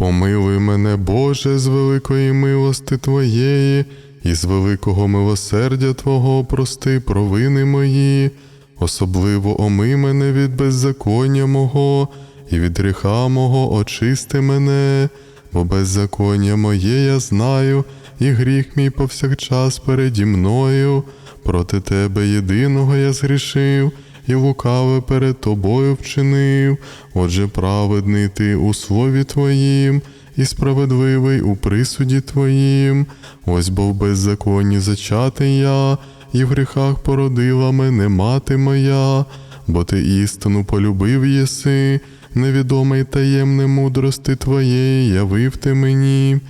Помилуй мене, Боже, з великої милости Твоєї, і з великого милосердя Твого прости провини мої, особливо омий мене від беззаконня мого, і від гріха мого очисти мене, бо беззаконня моє я знаю, і гріх мій повсякчас переді мною. Проти тебе єдиного я згрішив, і лукаве перед тобою вчинив. Отже, праведний ти у слові твоїм, і справедливий у присуді твоїм. Ось бо в беззаконні зачатий я, і в гріхах породила мене мати моя, бо ти істину полюбив єси, невідомий таємне мудрости твоєї явив ти мені.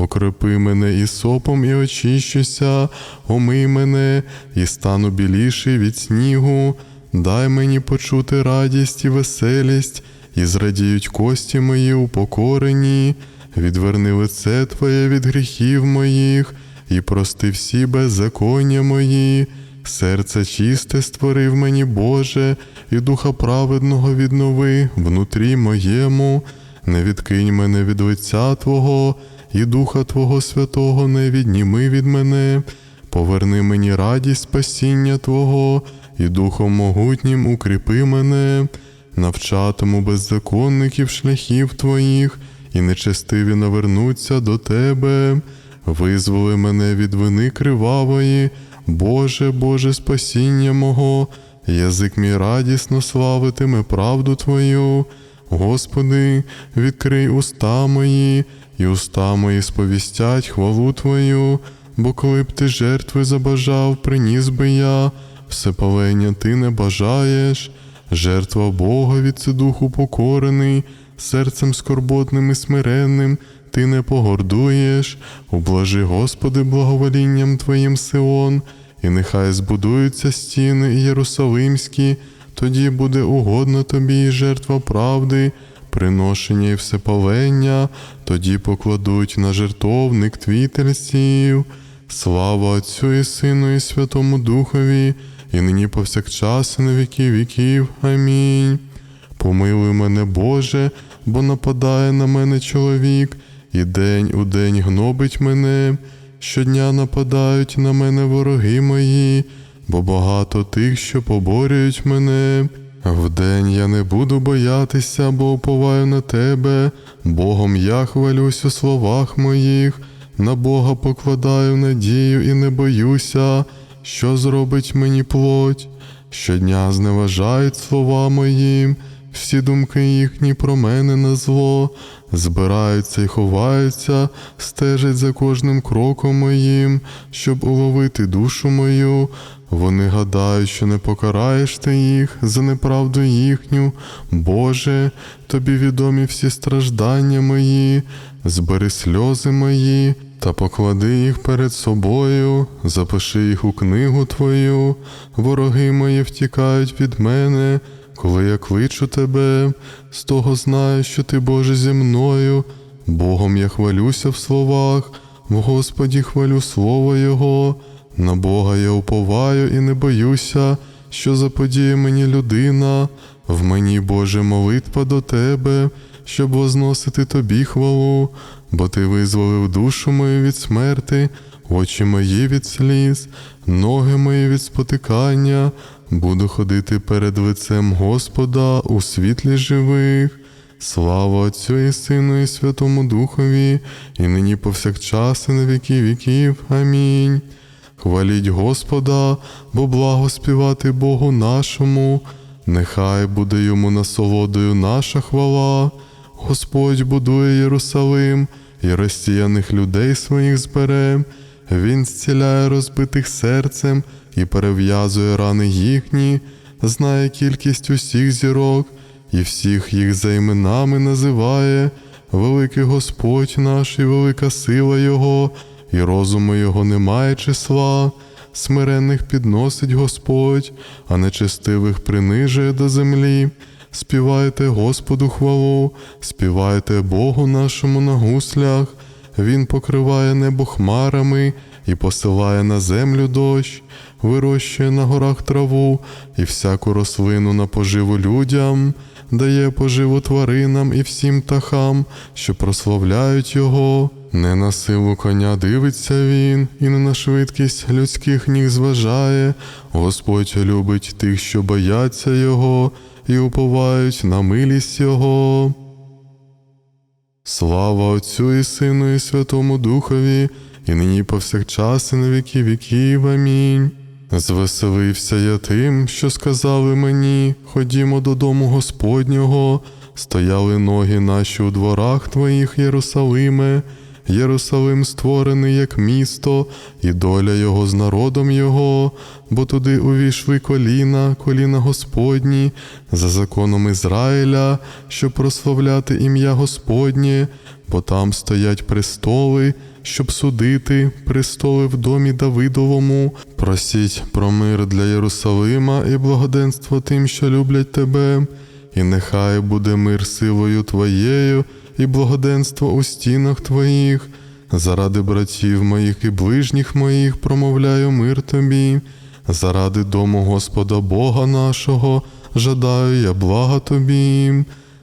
Окропи мене і сопом, і очищуся, омий мене, і стану біліший від снігу. Дай мені почути радість і веселість, і зрадіють кості мої упокорені. Відверни лице Твоє від гріхів моїх, і прости всі беззаконня мої. Серце чисте створив мені, Боже, і духа праведного віднови внутрі моєму. Не відкинь мене від лиця Твого, і Духа Твого Святого не відніми від мене, поверни мені радість спасіння Твого, і Духом могутнім укріпи мене, навчатиму беззаконників шляхів Твоїх, і нечестиві навернуться до Тебе. Визволи мене від вини кривавої, Боже, Боже, спасіння мого, язик мій радісно славитиме правду Твою. Господи, відкрий уста мої, і уста мої сповістять хвалу Твою, бо коли б ти жертви забажав, приніс би я, всепалення ти не бажаєш, жертва Богові це дух упокорений, серцем скорботним і смиренним ти не погордуєш, ублажи, Господи, благоволінням Твоїм Сион, і нехай збудуються стіни Єрусалимські, тоді буде угодно тобі і жертва правди, приношення і всепалення, тоді покладуть на жертовник твій тельців. Слава Отцю і Сину, і Святому Духові, і нині повсякчас, і на віки віків. Амінь. Помилуй мене, Боже, бо нападає на мене чоловік, і день у день гнобить мене. Щодня нападають на мене вороги мої, бо багато тих, що поборюють мене. Вдень я не буду боятися, бо уповаю на тебе, Богом я хвалюсь у словах моїх, на Бога покладаю надію і не боюся, що зробить мені плоть. Щодня зневажають слова мої, всі думки їхні про мене на зло, збираються й ховаються, стежать за кожним кроком моїм, щоб уловити душу мою. Вони гадають, що не покараєш ти їх за неправду їхню. Боже, тобі відомі всі страждання мої, збери сльози мої та поклади їх перед собою, запиши їх у книгу Твою, вороги мої втікають від мене, коли я кличу тебе, з того знаю, що ти Боже зі мною. Богом я хвалюся в словах, в Господі хвалю слово Його. На Бога я уповаю і не боюся, що заподіє мені людина, в мені, Боже, молитва до Тебе, щоб возносити Тобі хвалу, бо Ти визволив душу мою від смерти, очі мої від сліз, ноги мої від спотикання, буду ходити перед лицем Господа у світлі живих. Слава Отцю і Сину, і Святому Духові, і нині повсякчас, і на віки віків. Амінь. Хваліть Господа, бо благо співати Богу нашому, нехай буде йому насолодою наша хвала. Господь будує Єрусалим і розсіяних людей своїх збере. Він зціляє розбитих серцем і перев'язує рани їхні, знає кількість усіх зірок і всіх їх за іменами називає. Великий Господь наш і велика сила Його, і розуму Його немає числа. Смиренних підносить Господь, а нечестивих принижує до землі. Співайте Господу хвалу, співайте Богу нашому на гуслях. Він покриває небо хмарами і посилає на землю дощ, вирощує на горах траву і всяку рослину на поживу людям, дає поживу тваринам і всім птахам, що прославляють його. Не на силу коня дивиться він, і не на швидкість людських ніг зважає. Господь любить тих, що бояться його, і уповають на милість його. Слава Отцю і Сину, і Святому Духові, і нині повсякчас, і на віки віків. Амінь. Звеселився я тим, що сказали мені, ходімо додому Господнього, стояли ноги наші у дворах твоїх, Єрусалиме. Єрусалим створений як місто, і доля його з народом його, бо туди увійшли коліна, коліна Господні, за законом Ізраїля, щоб прославляти ім'я Господнє, бо там стоять престоли, щоб судити престоли в домі Давидовому. Просіть про мир для Єрусалима і благоденство тим, що люблять тебе, і нехай буде мир силою твоєю і благоденство у стінах твоїх. Заради братів моїх і ближніх моїх промовляю мир тобі, заради дому Господа Бога нашого жадаю я блага тобі.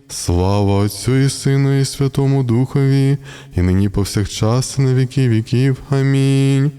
Слава Отцю і Сину, і Святому Духові, і нині повсякчас, і на віки віків. Амінь.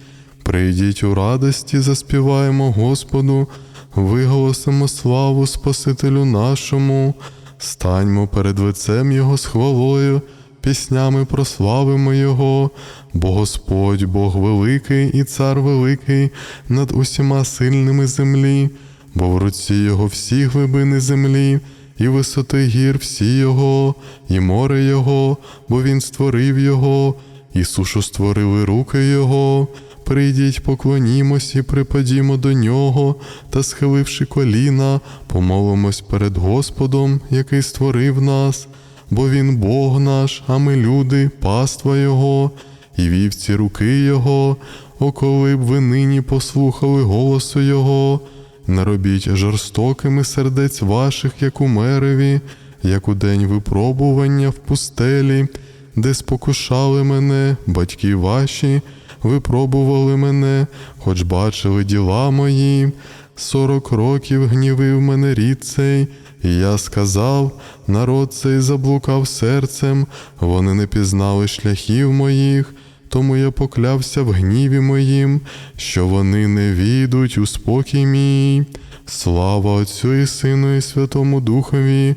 Прийдіть у радості, заспіваємо Господу, виголосимо славу Спасителю нашому, станьмо перед лицем Його з хвалою, піснями прославимо Його, бо Господь Бог великий і цар великий над усіма сильними землі, бо в руці Його всі глибини землі. І висоти гір всі Його, і море Його, бо Він створив Його, і сушу створили руки Його. Прийдіть, поклонімось і припадімо до нього, та, схиливши коліна, помолимось перед Господом, який створив нас, бо Він Бог наш, а ми люди, паства Його, і вівці руки Його, о коли б ви нині послухали голосу Його. Не робіть жорстокими сердець ваших, як у мереві, як у день випробування в пустелі, де спокушали мене, батьки ваші, випробували мене, хоч бачили діла мої. Сорок років гнівив мене рід цей, і я сказав, народ цей заблукав серцем, вони не пізнали шляхів моїх. Тому я поклявся в гніві моїм, що вони не війдуть у спокій мій. Слава Отцю і Сину, і Святому Духові,